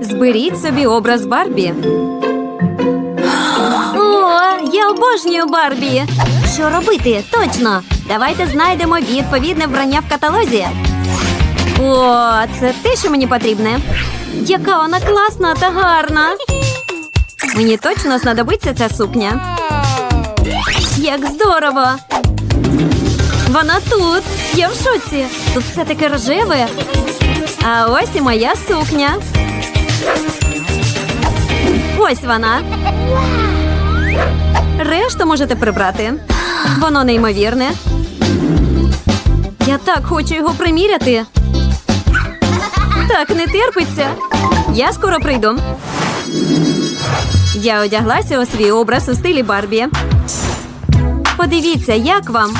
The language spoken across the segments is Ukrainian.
Зберіть собі образ Барбі. О, я обожнюю Барбі. Що робити? Точно. Давайте знайдемо відповідне вбрання в каталозі. О, це те, що мені потрібне. Яка вона класна та гарна. Мені точно знадобиться ця сукня. Як здорово! Вона тут. Я в шоці. Тут все таке рожеве. А ось і моя сукня. Ось вона. Решту можете прибрати. Воно неймовірне. Я так хочу його приміряти. Так, не терпиться. Я скоро прийду. Я одяглася у свій образ у стилі Барбі. Подивіться, як вам.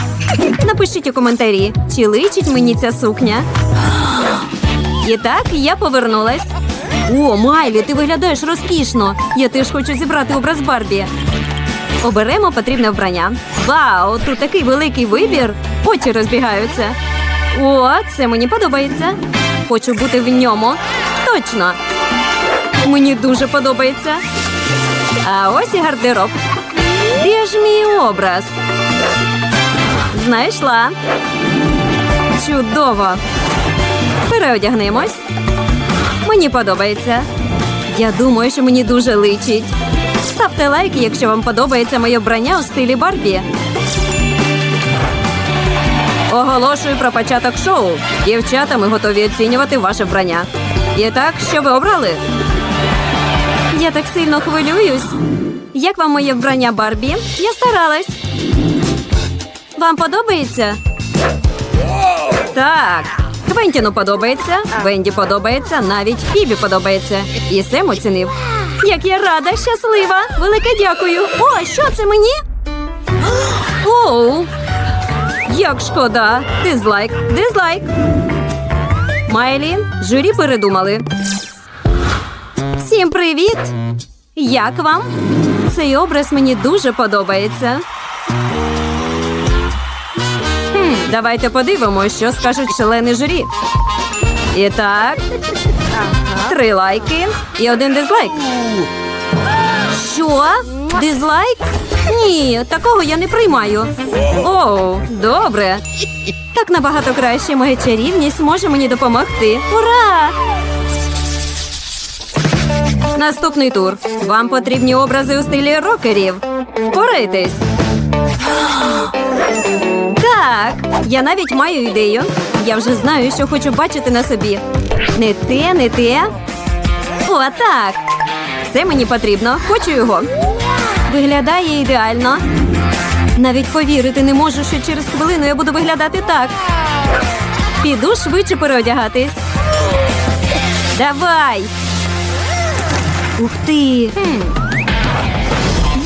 Напишіть у коментарі, чи личить мені ця сукня. І так я повернулась. О, Майлі, ти виглядаєш розкішно. Я теж хочу зібрати образ Барбі. Оберемо потрібне вбрання. Вау, тут такий великий вибір. Очі розбігаються. О, це мені подобається. Хочу бути в ньому. Точно. Мені дуже подобається. А ось і гардероб. Де ж мій образ? Знайшла. Чудово. Переодягнемось. Мені подобається. Я думаю, що мені дуже личить. Ставте лайки, якщо вам подобається моє вбрання у стилі Барбі. Оголошую про початок шоу. Дівчата, ми готові оцінювати ваше вбрання. І так, що ви обрали? Я так сильно хвилююсь. Як вам моє вбрання Барбі? Я старалась. Вам подобається? Так. Квентіну подобається, Венді подобається, навіть Фібі подобається. І Сем оцінив. Як я рада, щаслива! Велике дякую. О, що це мені? Оу. Як шкода. Дизлайк, дизлайк. Майлі, журі передумали. Всім привіт! Як вам? Цей образ мені дуже подобається. Давайте подивимося, що скажуть члени журі. І так, три лайки і один дизлайк. Що? Дизлайк? Ні, такого я не приймаю. Оу, добре. Так набагато краще моя чарівність може мені допомогти. Ура! Наступний тур. Вам потрібні образи у стилі рокерів. Впорайтесь. Так, я навіть маю ідею. Я вже знаю, що хочу бачити на собі. Не те, не те. О, так. Це мені потрібно. Хочу його. Виглядає ідеально. Навіть повірити не можу, що через хвилину я буду виглядати так. Піду швидше переодягатись. Давай. Ух ти!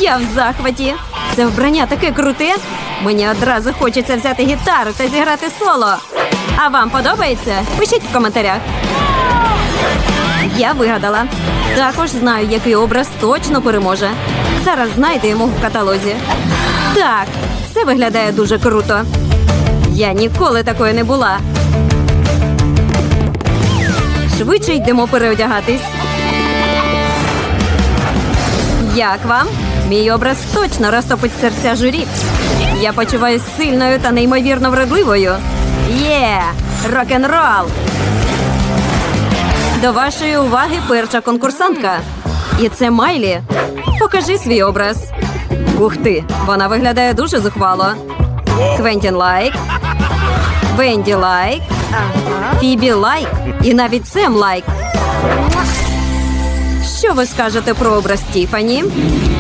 Я в захваті. Це вбрання таке круте. Мені одразу хочеться взяти гітару та зіграти соло. А вам подобається? Пишіть в коментарях. Я вигадала. Також знаю, який образ точно переможе. Зараз знайдемо в каталозі. Так, це виглядає дуже круто. Я ніколи такої не була. Швидше йдемо переодягатись. Як вам? Мій образ точно розтопить серця журі. Я почуваюсь сильною та неймовірно вродливою. Є! Рок-н-рол! До вашої уваги перша конкурсантка. І це Майлі. Покажи свій образ. Ух ти! Вона виглядає дуже зухвало. Квентін лайк. Венді лайк. Фібі лайк. І навіть Сем лайк. Що ви скажете про образ Тіфані?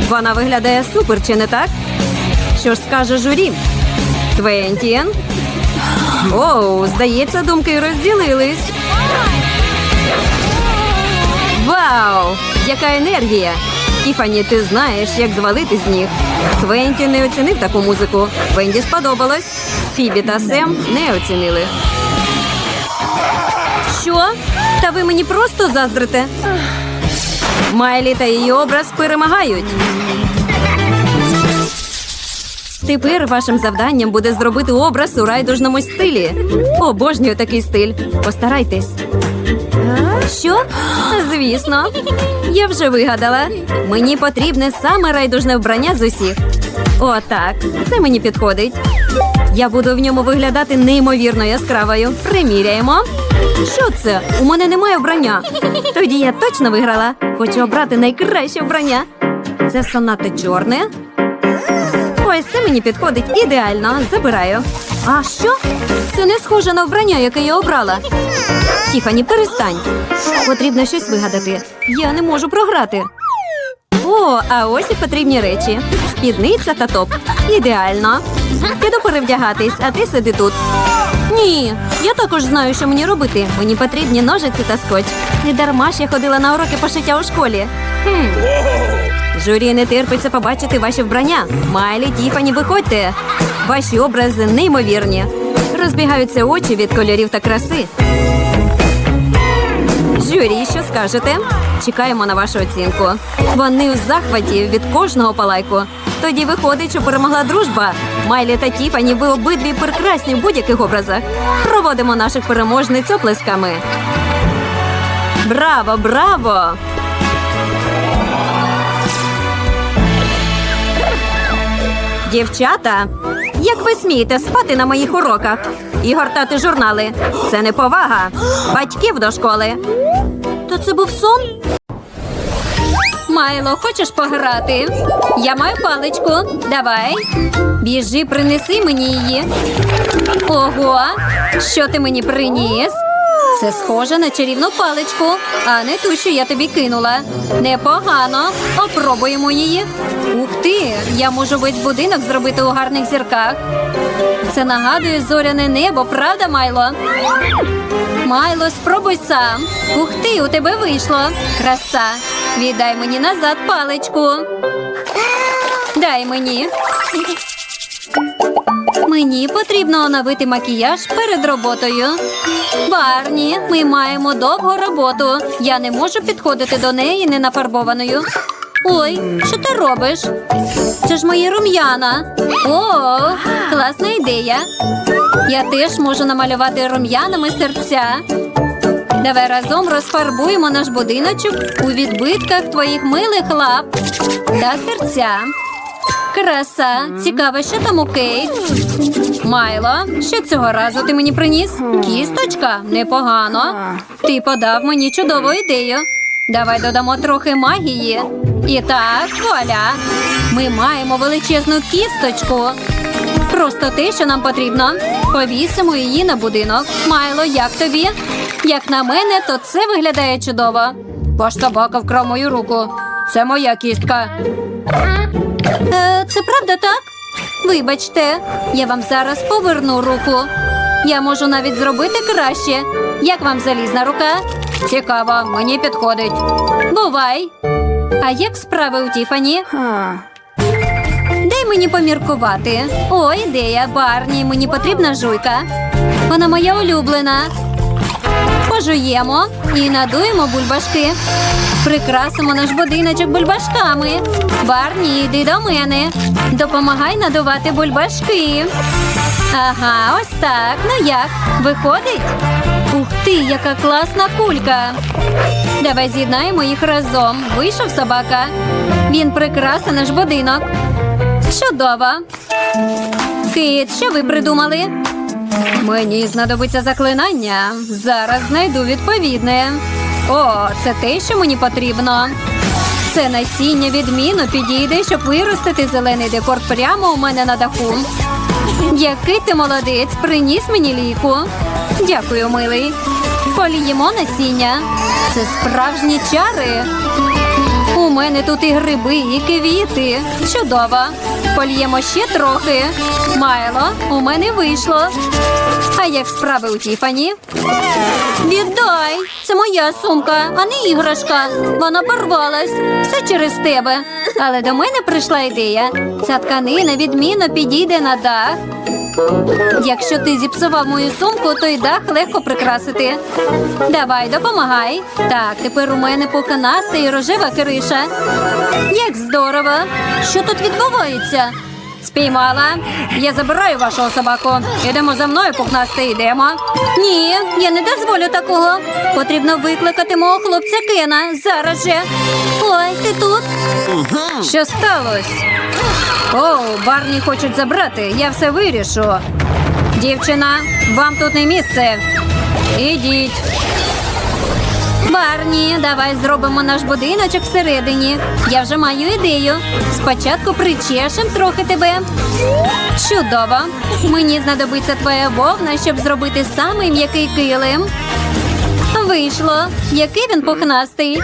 Вона виглядає супер, чи не так? Що ж скаже журі? Квентін? Оу, здається, думки розділились. Вау! Яка енергія! Тіфані, ти знаєш, як звалити з ніг. Квентін не оцінив таку музику. Венді сподобалось. Фібі та Сем не оцінили. Що? Та ви мені просто заздрите? Майлі та її образ перемагають. Тепер вашим завданням буде зробити образ у райдужному стилі. Обожнюю такий стиль. Постарайтесь. Що? Звісно, я вже вигадала. Мені потрібне саме райдужне вбрання з усіх. Отак, це мені підходить. Я буду в ньому виглядати неймовірно яскравою. Приміряємо. Що це? У мене немає вбрання. Тоді я точно виграла. Хочу обрати найкраще вбрання. Це сонати чорне. Ось це мені підходить ідеально. Забираю. А що? Це не схоже на вбрання, яке я обрала. Тіфані, перестань. Потрібно щось вигадати. Я не можу програти. О, а ось і потрібні речі: спідниця та топ. Ідеально. Піду перевдягатись, а ти сиди тут. Ні, я також знаю, що мені робити. Мені потрібні ножиці та скотч. Не дарма ж я ходила на уроки пошиття у школі. Хм. Журі не терпиться побачити ваші вбрання. Майлі, Тіфані, виходьте. Ваші образи неймовірні. Розбігаються очі від кольорів та краси. Журі, що скажете? Чекаємо на вашу оцінку. Вони у захваті від кожного палайку. Тоді виходить, що перемогла дружба. Майлі та Тіфані, ви обидві прекрасні в будь-яких образах. Проводимо наших переможниць оплесками. Браво, браво! Дівчата, як ви смієте спати на моїх уроках і гортати журнали? Це не повага. Батьків до школи. То це був сон? Майло, хочеш пограти? Я маю паличку. Давай. Біжи, принеси мені її. Ого, що ти мені приніс? Це схоже на чарівну паличку, а не ту, що я тобі кинула. Непогано. Опробуємо її. Ух ти! Я можу весь будинок зробити у гарних зірках. Це нагадує зоряне небо, правда, Майло? Майло, спробуй сам. Ух ти, у тебе вийшло. Краса. Віддай мені назад паличку. Дай мені. Мені потрібно оновити макіяж перед роботою. Барні, ми маємо довгу роботу. Я не можу підходити до неї ненафарбованою. Ой, що ти робиш? Це ж мої рум'яна. О, класна ідея. Я теж можу намалювати рум'янами серця. Давай разом розфарбуємо наш будиночок у відбитках твоїх милих лап та серця. Краса, цікаво, що там у Кейт? Майло, що цього разу ти мені приніс? Кісточка? Непогано. Ти подав мені чудову ідею. Давай додамо трохи магії. І так, вуаля. Ми маємо величезну кісточку. Просто те, що нам потрібно. Повісимо її на будинок. Майло, як тобі? Як на мене, то це виглядає чудово. Ваш собака вкрав мою руку. Це моя кістка. Е, це правда так? Вибачте, я вам зараз поверну руку. Я можу навіть зробити краще. Як вам залізна рука? Цікаво, мені підходить. Бувай. А як справи у Тіфані? Дай мені поміркувати. О, ідея, Барні, мені потрібна жуйка. Вона моя улюблена. Пожуємо і надуємо бульбашки. Прикрасимо наш будиночок бульбашками. Барні, йди до мене. Допомагай надувати бульбашки. Ага, ось так. Ну як? Виходить? Ух ти, яка класна кулька. Давай з'єднаємо їх разом. Вийшов собака. Він прикрасив наш будинок. Чудово. Кит, що ви придумали? Мені знадобиться заклинання. Зараз знайду відповідне. О, це те, що мені потрібно. Це насіння відмінно підійде, щоб виростити зелений декор прямо у мене на даху. Який ти молодець, приніс мені ліку. Дякую, милий. Поліємо насіння. Це справжні чари. Мене тут і гриби, і квіти. Чудово. Польємо ще трохи. Майло, у мене вийшло. А як справи у Тіфані? Віддай! Це моя сумка, а не іграшка. Вона порвалась. Все через тебе. Але до мене прийшла ідея. Ця тканина відмінно підійде на дах. Якщо ти зіпсував мою сумку, то й дах легко прикрасити. Давай, допомагай. Так, тепер у мене поканаста і рожева криша. Як здорово! Що тут відбувається? Спіймала. Я забираю вашого собаку. Ідемо за мною, пухнасти, йдемо. Ні, я не дозволю такого. Потрібно викликати мого хлопця Кена. Зараз же. Ой, ти тут? Що сталося? О, Барні хочуть забрати. Я все вирішу. Дівчина, вам тут не місце. Ідіть. Барні, давай зробимо наш будиночок всередині. Я вже маю ідею. Спочатку причешем трохи тебе. Чудово. Мені знадобиться твоя вовна, щоб зробити самий м'який килим. Вийшло. Який він пухнастий.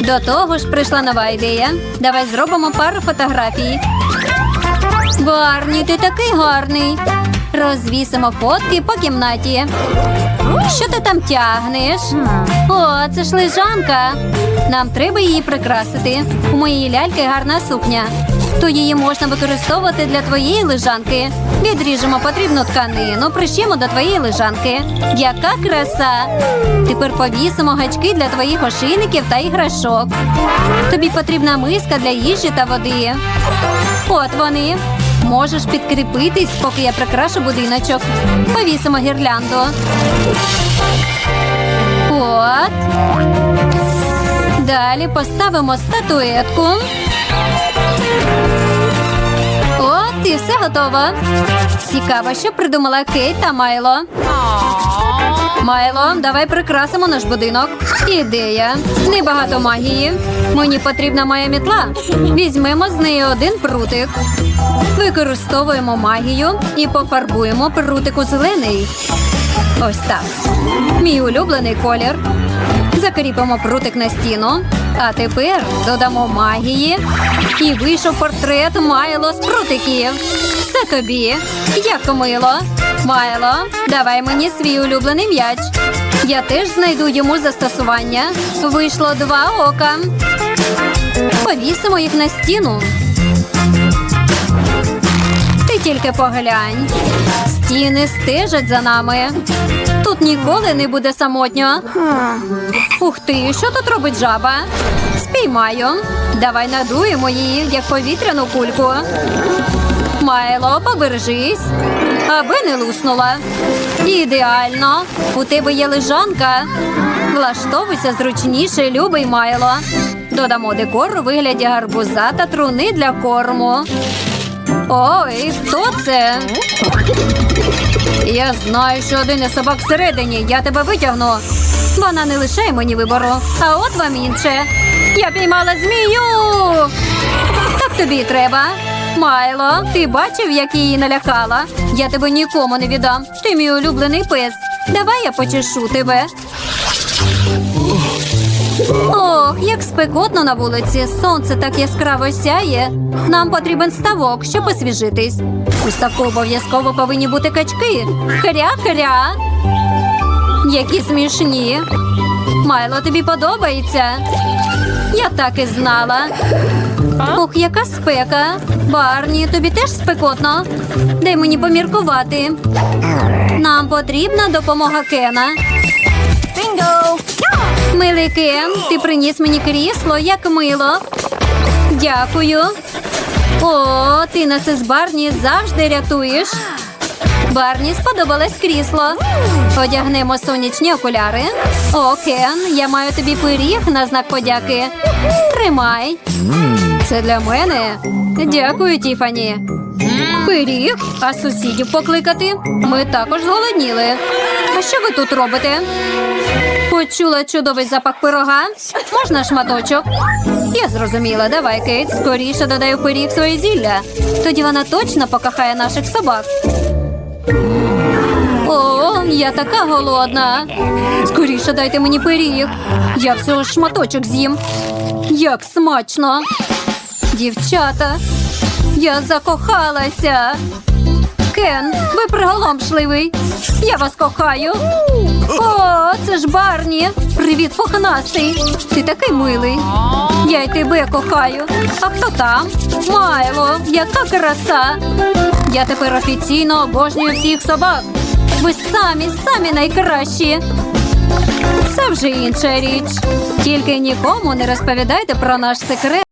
До того ж прийшла нова ідея. Давай зробимо пару фотографій. Барні, ти такий гарний. Розвісимо фотки по кімнаті. Що ти там тягнеш? О, це ж лежанка. Нам треба її прикрасити. У моєї ляльки гарна сукня. То її можна використовувати для твоєї лежанки. Відріжемо потрібну тканину, пришємо до твоєї лежанки. Яка краса! Тепер повісимо гачки для твоїх ошейників та іграшок. Тобі потрібна миска для їжі та води. От вони. Можеш підкріпитись, поки я прикрашу будиночок. Повісимо гірлянду. От. Далі поставимо статуетку. От, і все готово. Цікаво, що придумала Кейт та Майло. Майло, давай прикрасимо наш будинок. Ідея. Небагато магії. Мені потрібна моя мітла. Візьмемо з неї один прутик. Використовуємо магію і пофарбуємо прутик у зелений. Ось так. Мій улюблений колір. Закріпимо прутик на стіну. А тепер додамо магії. І вийшов портрет Майло з прутиків. Це тобі. Як мило. Майло, давай мені свій улюблений м'яч. Я теж знайду йому застосування. Вийшло два ока. Повісимо їх на стіну. Ти тільки поглянь. Стіни стежать за нами. Тут ніколи не буде самотньо. Ух ти, що тут робить жаба? Спіймаю. Давай надуємо її, як повітряну кульку. Майло, побережись, аби не луснула. Ідеально. У тебе є лежанка. Влаштовуйся зручніше, любий Майло. Додамо декор у вигляді гарбуза та труни для корму. Ой, хто це? Я знаю, що один із собак всередині. Я тебе витягну. Вона не лишає мені вибору. А от вам інше. Я піймала змію. Так тобі й треба. Майло, ти бачив, як її налякала? Я тебе нікому не віддам. Ти мій улюблений пес. Давай я почешу тебе. Ох, як спекотно на вулиці. Сонце так яскраво сяє. Нам потрібен ставок, щоб освіжитись. У ставку обов'язково повинні бути качки. Хря-хря. Які смішні. Майло, тобі подобається? Я так і знала. Ох, яка спека. Барні, тобі теж спекотно. Дай мені поміркувати. Нам потрібна допомога Кена. Bingo! Милий Кен, ти приніс мені крісло, як мило. Дякую. О, ти на це з Барні завжди рятуєш. Барні сподобалось крісло. Одягнемо сонячні окуляри. О, Кен, я маю тобі пиріг на знак подяки. Тримай. Це для мене. Дякую, Тіфані. Пиріг, а сусідів покликати. Ми також зголодніли. А що ви тут робите? Почула чудовий запах пирога. Можна шматочок? Я зрозуміла. Давай, Кейт, скоріше додай у пиріг своє зілля. Тоді вона точно покохає наших собак. О, я така голодна. Скоріше дайте мені пиріг. Я всього шматочок з'їм. Як смачно. Дівчата, я закохалася. Кен, ви приголомшливий. Я вас кохаю. О, це ж Барні. Привіт, пухнастий. Ти такий милий. Я й тебе кохаю. А хто там? Майло, яка краса. Я тепер офіційно обожнюю всіх собак. Ви самі, самі найкращі. Це вже інша річ. Тільки нікому не розповідайте про наш секрет.